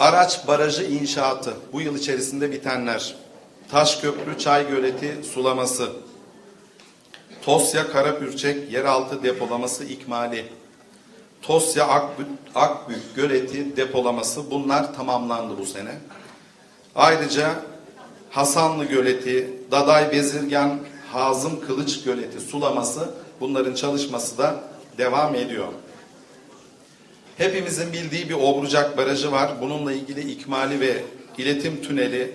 Araç barajı inşaatı bu yıl içerisinde bitenler. Taşköprü Çay Göleti sulaması. Tosya Karapürçek yeraltı depolaması ikmali. Tosya Akbük, Akbük Göleti depolaması bunlar tamamlandı bu sene. Ayrıca Hasanlı Göleti, Daday Bezirgen, Hazım Kılıç Göleti sulaması bunların çalışması da devam ediyor. Hepimizin bildiği bir Obrucak Barajı var. Bununla ilgili ikmali ve iletim tüneli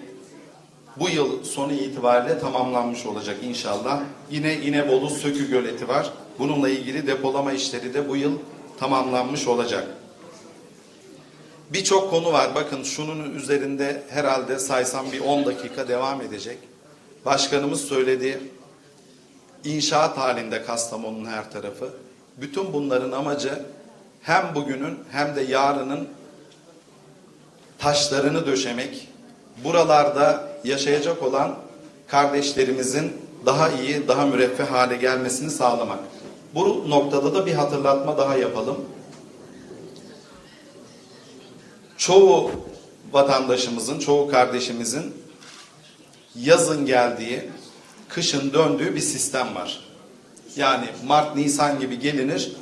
bu yıl sonu itibariyle tamamlanmış olacak inşallah. Yine İnebolu Sökü Göleti var. Bununla ilgili depolama işleri de bu yıl tamamlanmış olacak. Birçok konu var. Bakın şunun üzerinde herhalde saysam bir 10 dakika devam edecek. Başkanımız söyledi. İnşaat halinde Kastamonu'nun her tarafı. Bütün bunların amacı hem bugünün hem de yarının taşlarını döşemek, buralarda yaşayacak olan kardeşlerimizin daha iyi, daha müreffeh hale gelmesini sağlamak. Bu noktada da bir hatırlatma daha yapalım. Çoğu vatandaşımızın, çoğu kardeşimizin yazın geldiği, kışın döndüğü bir sistem var. Yani Mart, Nisan gibi gelinir,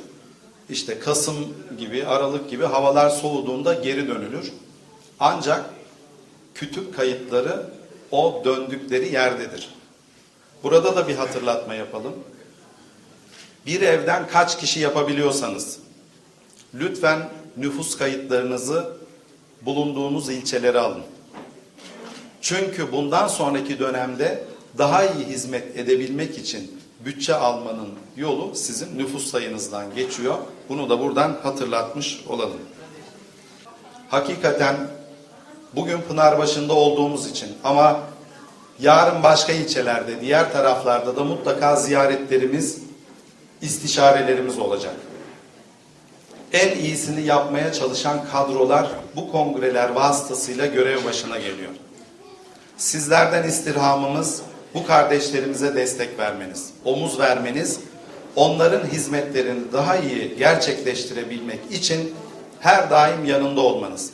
işte Kasım gibi, Aralık gibi havalar soğuduğunda geri dönülür. Ancak kütük kayıtları o döndükleri yerdedir. Burada da bir hatırlatma yapalım. Bir evden kaç kişi yapabiliyorsanız lütfen nüfus kayıtlarınızı bulunduğunuz ilçelere alın. Çünkü bundan sonraki dönemde daha iyi hizmet edebilmek için bütçe almanın yolu sizin nüfus sayınızdan geçiyor. Bunu da buradan hatırlatmış olalım. Hakikaten bugün Pınarbaşı'nda olduğumuz için ama yarın başka ilçelerde, diğer taraflarda da mutlaka ziyaretlerimiz, istişarelerimiz olacak. En iyisini yapmaya çalışan kadrolar bu kongreler vasıtasıyla görev başına geliyor. Sizlerden istirhamımız bu kardeşlerimize destek vermeniz, omuz vermeniz, onların hizmetlerini daha iyi gerçekleştirebilmek için her daim yanında olmanız.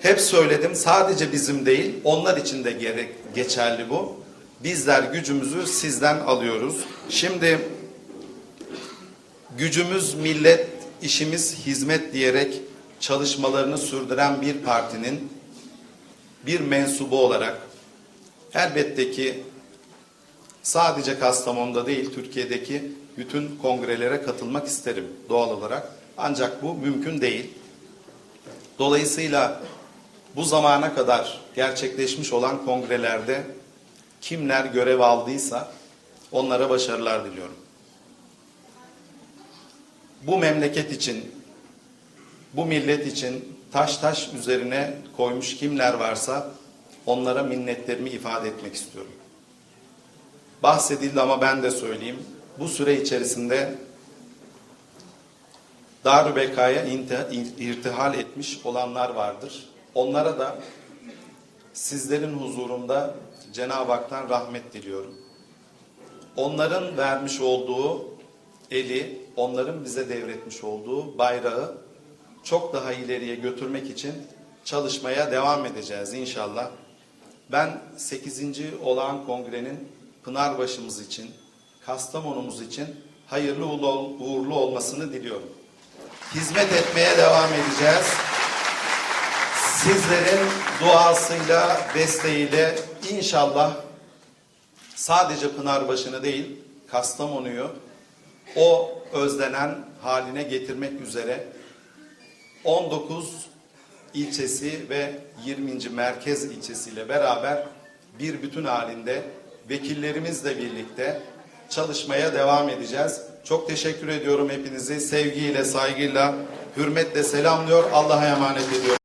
Hep söyledim sadece bizim değil onlar için de gerek, geçerli bu. Bizler gücümüzü sizden alıyoruz. Şimdi gücümüz millet, işimiz hizmet diyerek çalışmalarını sürdüren bir partinin bir mensubu olarak elbette ki sadece Kastamonu'da değil Türkiye'deki bütün kongrelere katılmak isterim doğal olarak. Ancak bu mümkün değil. Dolayısıyla bu zamana kadar gerçekleşmiş olan kongrelerde kimler görev aldıysa onlara başarılar diliyorum. Bu memleket için, bu millet için taş taş üzerine koymuş kimler varsa onlara minnetlerimi ifade etmek istiyorum. Bahsedildi ama ben de söyleyeyim. Bu süre içerisinde Darübeka'ya irtihal etmiş olanlar vardır. Onlara da sizlerin huzurunda Cenab-ı Hak'tan rahmet diliyorum. Onların vermiş olduğu eli, onların bize devretmiş olduğu bayrağı çok daha ileriye götürmek için çalışmaya devam edeceğiz inşallah. Ben 8. olağan kongrenin Pınarbaşımız için, Kastamonumuz için hayırlı uğurlu olmasını diliyorum. Hizmet etmeye devam edeceğiz. Sizlerin duasıyla, desteğiyle inşallah sadece Pınarbaşı'nı değil, Kastamonu'yu o özlenen haline getirmek üzere 19 ilçesi ve 20. merkez ilçesiyle beraber bir bütün halinde vekillerimizle birlikte çalışmaya devam edeceğiz. Çok teşekkür ediyorum hepinizi. Sevgiyle, saygıyla, hürmetle selamlıyor. Allah'a emanet ediyorum.